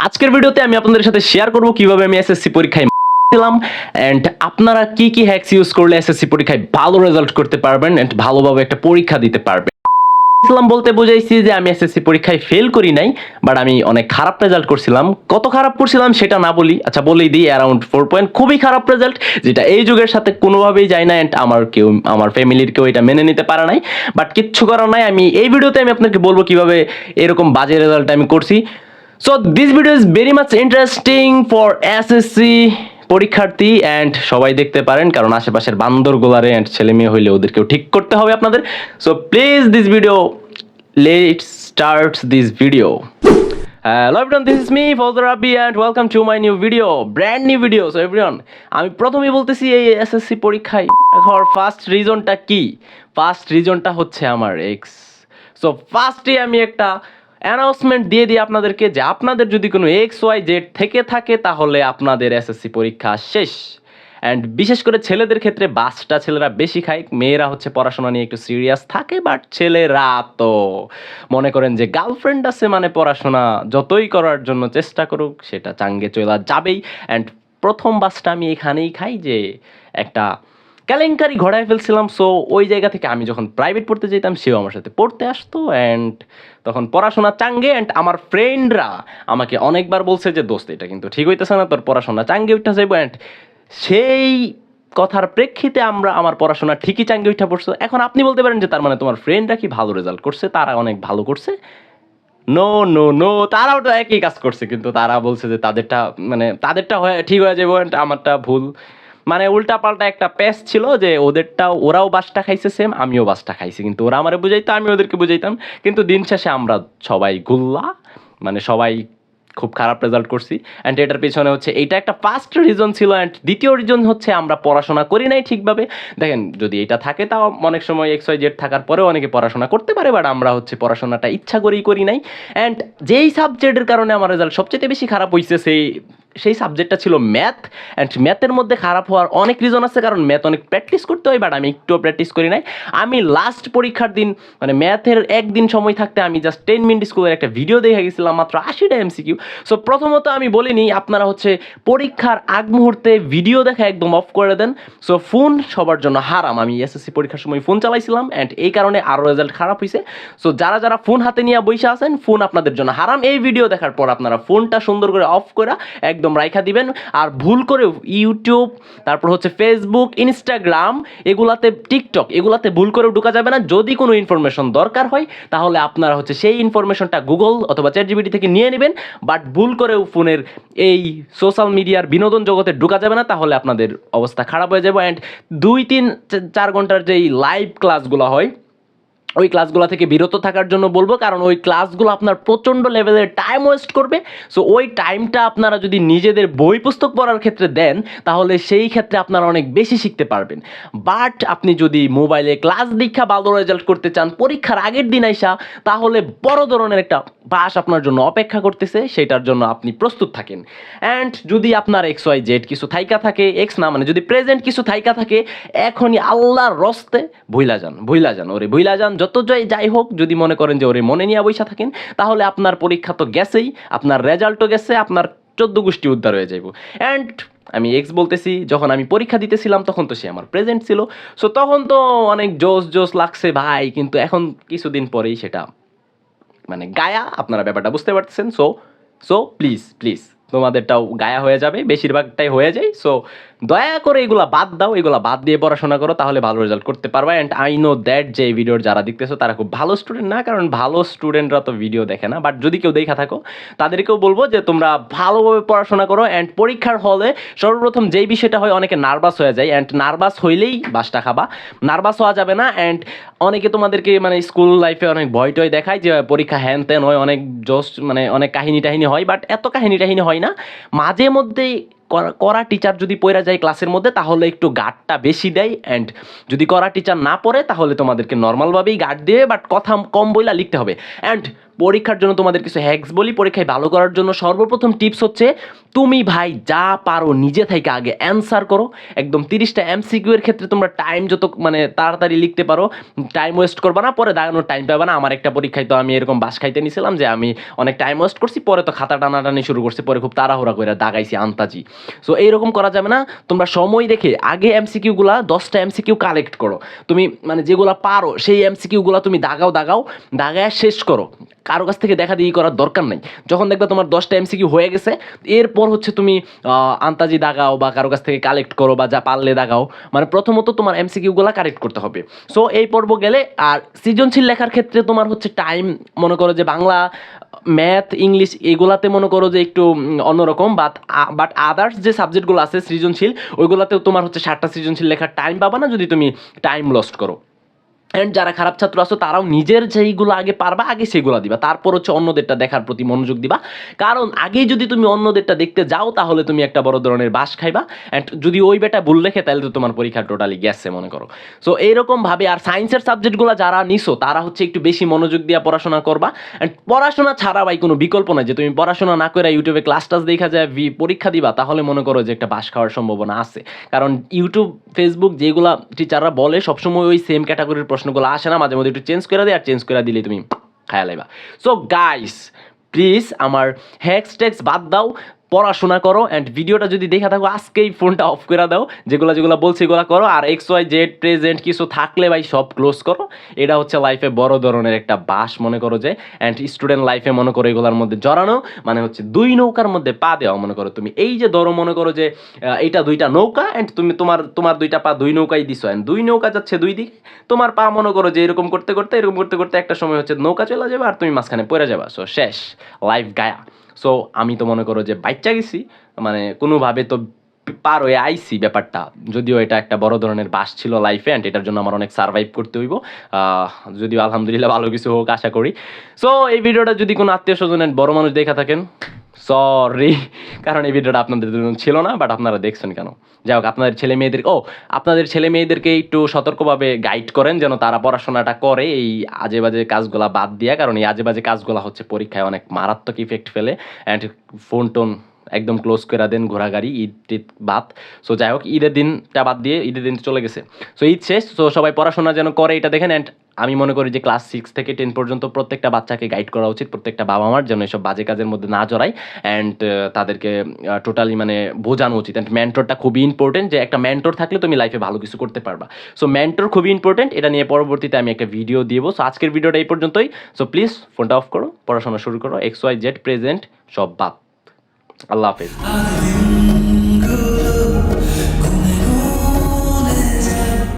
আজকের ভিডিওতে আমি আপনাদের সাথে শেয়ার করব কীভাবে আমি এসএসসি পরীক্ষায় ছিলাম অ্যান্ড আপনারা কি কি হ্যাক্স ইউজ করলে এসএসসি পরীক্ষায় ভালো রেজাল্ট করতে পারবেন অ্যান্ড ভালোভাবে একটা পরীক্ষা দিতে পারবেন। ইসলাম বলতে বুঝাইছি যে আমি এসএসসি পরীক্ষায় ফেল করি নাই বাট আমি অনেক খারাপ রেজাল্ট করছিলাম। কত খারাপ করছিলাম সেটা না বলি আচ্ছা বলেই দিই অ্যারাউন্ড ফোর পয়েন্ট খুবই খারাপ রেজাল্ট যেটা এই যুগের সাথে কোনোভাবেই যায় না অ্যান্ড আমার কেউ, আমার ফ্যামিলির কেউ এটা মেনে নিতে পারে নাই। বাট কিচ্ছু করার নাই, আমি এই ভিডিওতে আমি আপনাকে বলব কীভাবে এরকম বাজে রেজাল্ট আমি করছি। So this video is very much interesting for SSC পরীক্ষার্থী অ্যান্ড সবাই দেখতে পারেন, কারণ আশেপাশের বান্দর গোলারে অ্যান্ড ছেলে মেয়ে হইলে ওদেরকেও ঠিক করতে হবে আপনাদের। So please this video let start this video hello everyone this is me Fajar Rabi and welcome to my new video brand new video so everyone আমি প্রথমেই বলতেছি এই এসএসসি পরীক্ষায় এখন ফার্স্ট রিজনটা কি? ফার্স্ট রিজনটা হচ্ছে আমার এক্স সো ফার্স্টে আমি একটা অ্যানাউন্সমেন্ট দিয়ে দিই আপনাদেরকে যে আপনাদের যদি কোনো এক্স ওয়াই জেড থেকে থাকে, তাহলে আপনাদের এসএসসি পরীক্ষা শেষ। অ্যান্ড বিশেষ করে ছেলেদের ক্ষেত্রে বাসটা ছেলেরা বেশি খায়, মেয়েরা হচ্ছে পড়াশোনা নিয়ে একটু সিরিয়াস থাকে বাট ছেলেরা তো মনে করেন যে গার্লফ্রেন্ড আছে মানে পড়াশোনা যতই করার জন্য চেষ্টা করুক, সেটা চাঙ্গে চলা যাবেই। অ্যান্ড প্রথম বাসটা আমি এখানেই খাই যে একটা কেলেঙ্কারি ঘোড়ায় ফেলছিলাম সো ওই জায়গা থেকে আমি যখন প্রাইভেট পড়তে যেতাম, সেও আমার সাথে পড়তে আসতো অ্যান্ড তখন পড়াশোনা চাঙ্গে অ্যান্ড আমার ফ্রেন্ডরা আমাকে অনেকবার বলছে যে, দোস্ত, এটা কিন্তু ঠিক হইতেছে না, তোর পড়াশোনা চাঙ্গে উঠতে যাইব অ্যান্ড সেই কথার প্রেক্ষিতে আমরা, আমার পড়াশোনা ঠিকই চাঙ্গে উঠা পড়ছে। এখন আপনি বলতে পারেন যে, তার মানে তোমার ফ্রেন্ডরা কি ভালো রেজাল্ট করছে? তারা অনেক ভালো করছে? নো নো নো তারাও তো একই কাজ করছে, কিন্তু তারা বলছে যে, তাদেরটা মানে তাদেরটা হয়ে, ঠিক হয়ে যাবে আমারটা ভুল। মানে উল্টা পাল্টা একটা প্যাস ছিল যে ওদেরটাও, ওরাও বাসটা খাইছে সেম আমিও বাসটা খাইছি। কিন্তু ওরা আমারে বুঝাইতো আমি ওদেরকে বুঝাইতাম। কিন্তু দিন শেষে আমরা সবাই গুল্লা মানে সবাই খুব খারাপ রেজাল্ট করছি। অ্যান্ড এটার পিছনে হচ্ছে, এইটা একটা ফার্স্ট রিজন ছিল অ্যান্ড দ্বিতীয় রিজন হচ্ছে আমরা পড়াশোনা করি নাই ঠিকভাবে। দেখেন, যদি এটা থাকে তাও অনেক সময় এক্স ওয়াই জেড থাকার পরেও অনেকে পড়াশোনা করতে পারে বাট আমরা হচ্ছে পড়াশোনাটা ইচ্ছা করেই করি নাই। অ্যান্ড যেই সাবজেক্টের কারণে আমার রেজাল্ট সবচেয়ে বেশি খারাপ হয়েছে সেই সেই সাবজেক্টটা ছিল ম্যাথ অ্যান্ড ম্যাথের মধ্যে খারাপ হওয়ার অনেক রিজন আছে, কারণ ম্যাথ অনেক প্র্যাকটিস করতে হয় বাট আমি একটুও প্র্যাকটিস করি নাই। আমি লাস্ট পরীক্ষার দিন মানে ম্যাথের একদিন সময় থাকতে আমি জাস্ট টেন মিনিট স্কুলের একটা ভিডিও দেখে গেছিলাম, মাত্র আশিটা এমসিকিউ সো প্রথমত আমি বলিনি, আপনারা হচ্ছে পরীক্ষার আগ মুহূর্তে ভিডিও দেখা একদম অফ করে দেন। সো ফোন সবার জন্য হারাম। আমি এসএসসি পরীক্ষার সময় ফোন চালাইছিলাম অ্যান্ড এই কারণে আরও রেজাল্ট খারাপ হয়েছে সো যারা যারা ফোন হাতে নিয়ে বসে আছেন ফোন আপনাদের জন্য হারাম। এই ভিডিও দেখার পর আপনারা ফোনটা সুন্দর করে অফ করা একদম রাইখা দিবেন। আর ভুল করে ইউটিউব, তারপর হচ্ছে ফেসবুক ইনস্টাগ্রাম এগুলাতে টিকটক এগুলাতে ভুল করে ঢোকা যাবে না। যদি কোনো ইনফরমেশন দরকার হয়, তাহলে আপনারা হচ্ছে সেই ইনফরমেশনটা গুগল অথবা চ্যাট জিবিটি থেকে নিয়ে নেবেন। বাট ভুল করেও ফোনের এই সোশ্যাল মিডিয়ার বিনোদন জগতে ঢোকা যাবে না, তাহলে আপনাদের অবস্থা খারাপ হয়ে যাবে। অ্যান্ড দুই, তিন চার ঘণ্টার যেই লাইভ ক্লাসগুলো হয় ওই ক্লাসগুলো থেকে বিরত থাকার জন্য বলব, কারণ ওই ক্লাসগুলো আপনার প্রচণ্ড লেভেলের টাইম ওয়েস্ট করবে। সো ওই টাইমটা আপনারা যদি নিজেদের বই পুস্তক পড়ার ক্ষেত্রে দেন, তাহলে সেই ক্ষেত্রে আপনারা অনেক বেশি শিখতে পারবেন। বাট আপনি যদি মোবাইলে ক্লাস দীক্ষা ভালো রেজাল্ট করতে চান, পরীক্ষার আগের দিন আইসা, তাহলে বড় ধরনের একটা বাস আপনার জন্য অপেক্ষা করতেছে, সেটার জন্য আপনি প্রস্তুত থাকেন। অ্যান্ড যদি আপনার এক্স ওয়াই জেড কিছু থাইকা থাকে এক্স না মানে যদি প্রেজেন্ট কিছু থাইকা থাকে, এখনই আল্লাহর রস্তে ভুইলা যান ভুইলা যান, ওরে ভুইলা যান, যত যাই যাই হোক, যদি মনে করেন যে ওরে মনে নিয়ে বৈশা থাকেন, তাহলে আপনার পরীক্ষা তো গেছেই, আপনার রেজাল্টও গেছে, আপনার চোদ্দ গোষ্ঠী উদ্ধার হয়ে যাইব। অ্যান্ড আমি এক্স বলতেছি, যখন আমি পরীক্ষা দিতেছিলাম, তখন তো সে আমার প্রেজেন্ট ছিল। সো তখন তো অনেক জোশ জোশ লাগছে ভাই, কিন্তু এখন কিছুদিন পরেই সেটা মানে গায়া, আপনারা ব্যাপারটা বুঝতে পারতেছেন। সো সো প্লিজ প্লিজ তোমাদেরটাও গায়া হয়ে যাবে। বেশিরভাগটাই হয়ে যায়। সো দয়া করে এগুলা বাদ দাও, এগুলা বাদ দিয়ে পড়াশোনা করো, তাহলে ভালো রেজাল্ট করতে পারবে। অ্যান্ড আই নো দ্যাট যে ভিডিওর যারা দেখতেছো, তারা খুব ভালো স্টুডেন্ট না, কারণ ভালো স্টুডেন্টরা তো ভিডিও দেখে না। বাট যদি কেউ দেখা থাকো, তাদেরকেও বলব যে তোমরা ভালোভাবে পড়াশোনা করো অ্যান্ড পরীক্ষার হলে সর্বপ্রথম যেই বিষয়টা হয়, অনেকে নার্ভাস হয়ে যায়। অ্যান্ড নার্ভাস হইলেই বাসটা খাবা। নার্ভাস হওয়া যাবে না অ্যান্ড অনেকে তোমাদেরকে মানে স্কুল লাইফে অনেক ভয় টয় দেখায় যে পরীক্ষা হ্যান ত্যান হয়, অনেক জোশ মানে অনেক কাহিনী টাহিনী হয় বাট এত কাহিনী টাহিনী হয় না। মাঝে মধ্যেই করা- টিচার যদি পড়া যায় ক্লাসের মধ্যে, তাহলে একটু গার্ডটা বেশি দেয় অ্যান্ড যদি করা টিচার না পড়ে, তাহলে তোমাদেরকে নর্মালভাবেই গার্ড দেবে বাট কথা কম বইলা লিখতে হবে। অ্যান্ড পরীক্ষার জন্য তোমাদের কিছু হ্যাক্স বলি, পরীক্ষায় ভালো করার জন্য সর্বপ্রথম টিপস হচ্ছে তুমি ভাই যা পারো নিজে থেকে আগে অ্যান্সার করো। একদম তিরিশটা এমসিকিউ এর ক্ষেত্রে তোমরা টাইম যত মানে তাড়াতাড়ি লিখতে পারো টাইম ওয়েস্ট করবা না, পরে দাগানোর টাইম পাবে না। আমার একটা পরীক্ষায় তো আমি এরকম বাস খাইতে নিছিলাম যে আমি অনেক টাইম ওয়েস্ট করছি, পরে তো খাতা টানাটানি শুরু করছি, পরে খুব তাড়াহুড়া করে দাগাইছি আন্তাজি। সো এইরকম করা যাবে না। তোমরা সময় রেখে আগে এমসিকিউগুলা দশটা এমসিকিউ কালেক্ট করো। তুমি মানে যেগুলা পারো, সেই এমসিকিউগুলা তুমি দাগাও দাগাও, দাগায় শেষ করো। কারও কাছ থেকে দেখা দিয়ে করার দরকার নাই। যখন দেখবে তোমার দশটা এমসিকিউ হয়ে গেছে, এরপর হচ্ছে তুমি আন্তাজি দাগাও বা কারও কাছ থেকে কালেক্ট করো বা যা পারলে দাগাও। মানে প্রথমত তোমার এমসিকিউগুলো কালেক্ট করতে হবে। সো এই পর্ব গেলে, আর সৃজনশীল লেখার ক্ষেত্রে তোমার হচ্ছে টাইম মনে করো যে বাংলা ম্যাথ ইংলিশ এগুলাতে মনে করো যে একটু অন্যরকম বাট বাট আদার্স যে সাবজেক্টগুলো আছে সৃজনশীল, ওইগুলাতেও তোমার হচ্ছে ষাটটা সৃজনশীল লেখার টাইম পাবা না যদি তুমি টাইম লস্ট করো। অ্যান্ড যারা খারাপ ছাত্র আছো, তারাও নিজের যেইগুলো আগে পারবা, আগে সেগুলো দিবা। তারপর হচ্ছে অন্যদেরটা দেখার প্রতি মনোযোগ দিবা। কারণ আগেই যদি তুমি অন্যদেরটা দেখতে যাও, তাহলে তুমি একটা বড় ধরনের বাস খাইবা। অ্যান্ড যদি ওই বেটা ভুল লেখে তাহলে তো তোমার পরীক্ষা টোটালি গেছে, মনে করো। সো এইরকম ভাবে আর সায়েন্সের সাবজেক্টগুলো যারা নিছো, তারা হচ্ছে একটু বেশি মনোযোগ দিয়ে পড়াশোনা করবা। অ্যান্ড পড়াশোনা ছাড়া ভাই কোনো বিকল্প নাই। যে তুমি পড়াশোনা না করে ইউটিউবে ক্লাস টাস দেখা যায়, ভি- পরীক্ষা দিবা, তাহলে মনে করো যে একটা বাস খাওয়ার সম্ভাবনা আছে। কারণ ইউটিউব ফেসবুক যেগুলা টিচাররা বলে, সবসময় ওই সেম ক্যাটাগরির প্রশ্নগুলো আসে না মাঝে মধ্যে একটু চেঞ্জ করে দেয় আর চেঞ্জ করে দিলে তুমি খায়া লাইবা। সো গাইস প্লিজ আমার হ্যাক্স ট্যাক্স বাদ দাও পড়াশোনা করো অ্যান্ড ভিডিওটা যদি দেখা থাকো, আজকেই ফোনটা অফ করে দাও। যেগুলো যেগুলো বলছি এগুলো করো। আর এক্স ওয়াই জেড প্রেজেন্ট কিছু থাকলে ভাই সব ক্লোজ করো। এটা হচ্ছে লাইফে বড় ধরনের একটা বাস মনে করো যে অ্যান্ড স্টুডেন্ট লাইফে মনে করো এগুলোর মধ্যে জড়ানো। মানে হচ্ছে দুই নৌকার মধ্যে পা দেওয়া মনে করো তুমি। এই যে ধরো মনে করো যে এইটা দুইটা নৌকা অ্যান্ড তুমি তোমার তোমার দুইটা পা দুই নৌকাই দিছো। অ্যান্ড দুই নৌকা যাচ্ছে দুই দিকে। তোমার পা মনে করো যে এরকম করতে করতে, এরকম করতে করতে একটা সময় হচ্ছে নৌকা চলে যাবে আর তুমি মাঝখানে পড়ে যাবা। সো শেষ। লাইফ গায়া। সো আমি তো মনে করো যে বাচ্চা গেছি মানে কোনোভাবে তো পার হয়ে আইসি ব্যাপারটা। যদিও এটা একটা বড় ধরনের বাস ছিল লাইফে অ্যান্ড এটার জন্য আমার অনেক সার্ভাইভ করতে হইব। যদিও আলহামদুলিল্লাহ ভালো কিছু হোক, আশা করি। সো এই ভিডিওটা যদি কোনো আত্মীয় স্বজনের বড় মানুষ দেখা থাকেন সরি কারণ এই ভিডিওটা আপনাদের জন্য ছিল না বাট আপনারা দেখছেন কেন? যাই হোক, আপনাদের ছেলে মেয়েদের ও, আপনাদের ছেলে মেয়েদেরকে একটু সতর্কভাবে গাইড করেন যেন তারা পড়াশোনাটা করে এই আজে বাজে কাজগুলা বাদ দিয়া, কারণ এই আজে বাজে কাজগুলা হচ্ছে পরীক্ষায় অনেক মারাত্মক ইফেক্ট ফেলে অ্যান্ড ফোন টোন একদম ক্লোজ করে দেন ঘোরাঘাড়ি ঈদ টিদ বাদ। সো যাই হোক ঈদের দিনটা বাদ দিয়ে ঈদের দিন চলে গেছে। সো ঈদ শেষ সো সবাই পড়াশোনা যেন করে এটা দেখেন অ্যান্ড আমি মনে করি যে ক্লাস সিক্স থেকে টেন পর্যন্ত প্রত্যেকটা বাচ্চাকে গাইড করা উচিত, প্রত্যেকটা বাবা মার যেন এসব বাজে কাজের মধ্যে না জড়ায় অ্যান্ড তাদেরকে টোটালি মানে বোঝানো উচিত। অ্যান্ড মেন্টরটা খুবই ইম্পর্টেন্ট যে একটা মেন্টর থাকলে তুমি লাইফে ভালো কিছু করতে পারবা। সো মেন্টর খুবই ইম্পর্টেন্ট এটা নিয়ে পরবর্তীতে আমি একটা ভিডিও দিব সো আজকের ভিডিওটা এই পর্যন্তই। সো প্লিজ ফোনটা অফ করো, পড়াশোনা শুরু করো এক্স ওয়াই জেড প্রেজেন্ট সব বাদ। আল্লাহ হাফেজ।